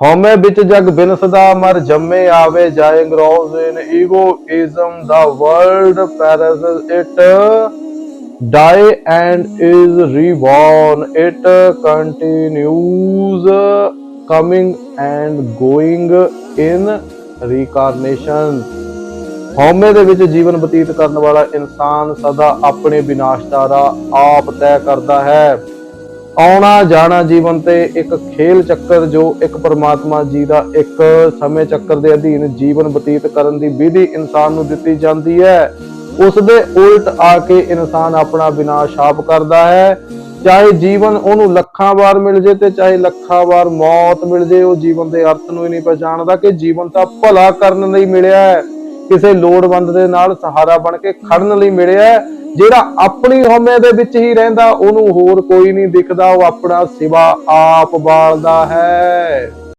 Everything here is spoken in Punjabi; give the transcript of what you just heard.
ਹਉਮੈ ਵਿੱਚ ਜਗ ਬਿਨ ਸਦਾ, ਮਰ ਜੰਮੇ ਆਵੇ ਜਾਏ grows in egoism the world perishes it die and is reborn, it continues coming and going in reincarnation. ਹਉਮੈ ਦੇ ਵਿੱਚ ਜੀਵਨ ਬਤੀਤ ਕਰਨ ਵਾਲਾ ਇਨਸਾਨ ਸਦਾ ਆਪਣੇ ਵਿਨਾਸ਼ ਦਾ ਆਪ ਤੈਅ ਕਰਦਾ ਹੈ। ਆਉਣਾ ਜਾਣਾ ਜੀਵਨ ਤੇ ਇੱਕ ਖੇਲ ਚੱਕਰ ਜੋ ਇੱਕ ਪਰਮਾਤਮਾ ਜੀ ਦਾ ਇੱਕ ਸਮੇਂ ਚੱਕਰ ਦੇ ਅਧੀਨ ਜੀਵਨ ਬਤੀਤ ਕਰਨ ਦੀ ਵਿਧੀ ਇਨਸਾਨ ਨੂੰ ਦਿੱਤੀ ਜਾਂਦੀ ਹੈ। ਉਸ ਦੇ ਉਲਟ ਆ ਕੇ ਇਨਸਾਨ ਆਪਣਾ ਵਿਨਾਸ਼ ਆਪ ਕਰਦਾ ਹੈ। ਚਾਹੇ ਜੀਵਨ ਉਹਨੂੰ ਲੱਖਾਂ ਵਾਰ ਮਿਲ ਜੇ ਤੇ ਚਾਹੇ ਲੱਖਾਂ ਵਾਰ ਮੌਤ ਮਿਲ ਜੇ, ਉਹ ਜੀਵਨ ਦੇ ਅਰਥ ਨੂੰ ਹੀ ਨਹੀਂ ਪਛਾਣਦਾ ਕਿ ਜੀਵਨ ਤਾਂ ਭਲਾ ਕਰਨ ਲਈ ਮਿਲਿਆ ਹੈ। ਕਿਸੇ ਲੋੜਵੰਦ ਦੇ ਨਾਲ ਸਹਾਰਾ ਬਣ ਕੇ ਖੜਨ ਲਈ ਮਿਲਿਆ ਜਿਹੜਾ ਆਪਣੀ ਹਉਮੈ ਦੇ ਵਿੱਚ ਹੀ ਰਹਿੰਦਾ, ਉਹਨੂੰ ਹੋਰ ਕੋਈ ਨਹੀਂ ਦਿਖਦਾ, ਉਹ ਆਪਣਾ ਸਿਵਾ ਆਪ ਬਾਲਦਾ ਹੈ।